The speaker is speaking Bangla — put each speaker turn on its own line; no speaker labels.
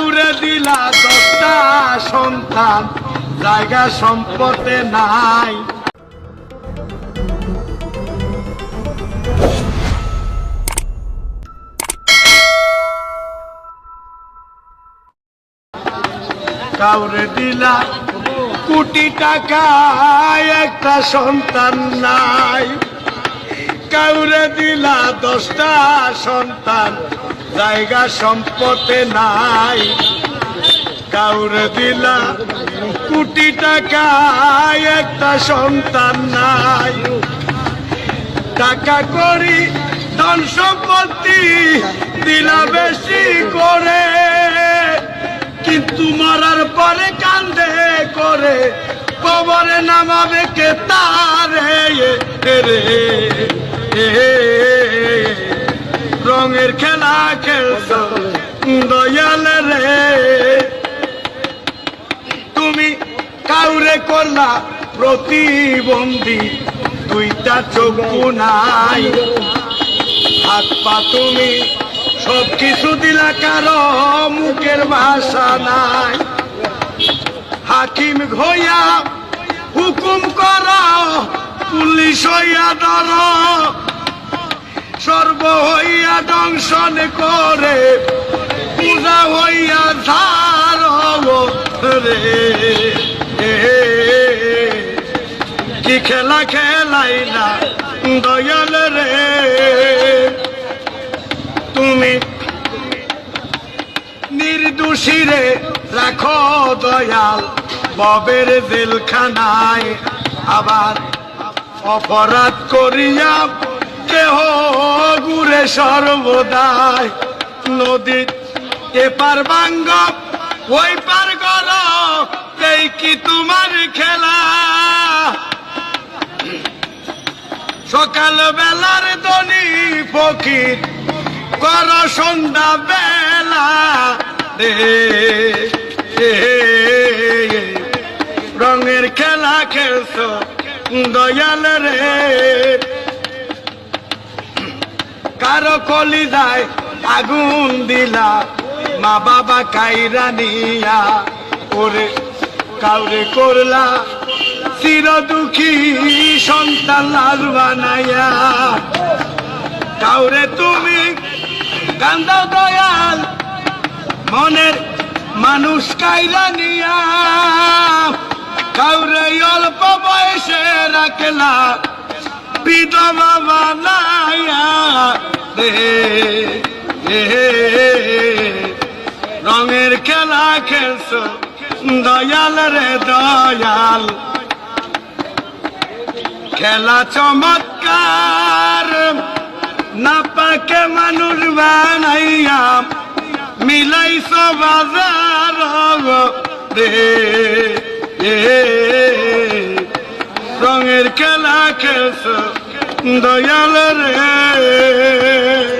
কাউরে দিলা দশটা সন্তান। জায়গা সম্পদে নাই। কাউরে দিলা কোটি টাকা একটা সন্তান নাই। কাউরে দিলা দশটা সন্তান। জায়গা সম্পদে নাই কাউরে দিলা কোটি টাকা একটা সন্তান নাই টাকা করি ধন সম্পত্তি দিলা বেশি করে কিন্তু মারার পরে কান্দে করে কবরে নামাবে কে তারে এ রে রঙের খেলা খেলছ, দয়াল রে। তুমি কাউরে করলা প্রতিবন্ধী, দুইটা চক্ষু নাই। হাত পা তুমি সব কিছু দিলা, কারও মুখের ভাষা নাই। হাকিম ঘইয়া হুকুম কর, পুলিশ হইয়া ধর সর্ব হইয়া দংশন করে, পূজা হইয়া ধার রে। কি খেলা খেলাইলা দয়াল রে। তুমি নির্দোষী রে, রাখো দয়াল, ববের জেলখানায় আবার অপরাধ করিয়া কেহ গুরে সর্বদাই নদী, এপার বাঙ্গ ওই পার গল, এই কি তোমার খেলা? সকাল বেলার দনি ফকির, কর সন্ধ্যা বেলা রঙের খেলা খেলছ, দয়াল রে। কারও কলি যায় আগুন দিলা মা বাবা কাইরা নিয়া ওরে কাউরে করলা চির দুঃখী সন্তান লাল বানাইয়া। কাউরে তুমি কান্দাও দয়াল মনের মানুষ কাইরা নিয়া। কাউরে অল্প বয়সে রাখলা বিধবা রে, রঙের খেলা খেলছ, দয়াল রে দয়াল। খেলা চমৎকার না পাকে মানুষ বানাইয়া মিলাইছ বাজার রে। রঙের খেলা খেলছ দয়াল রে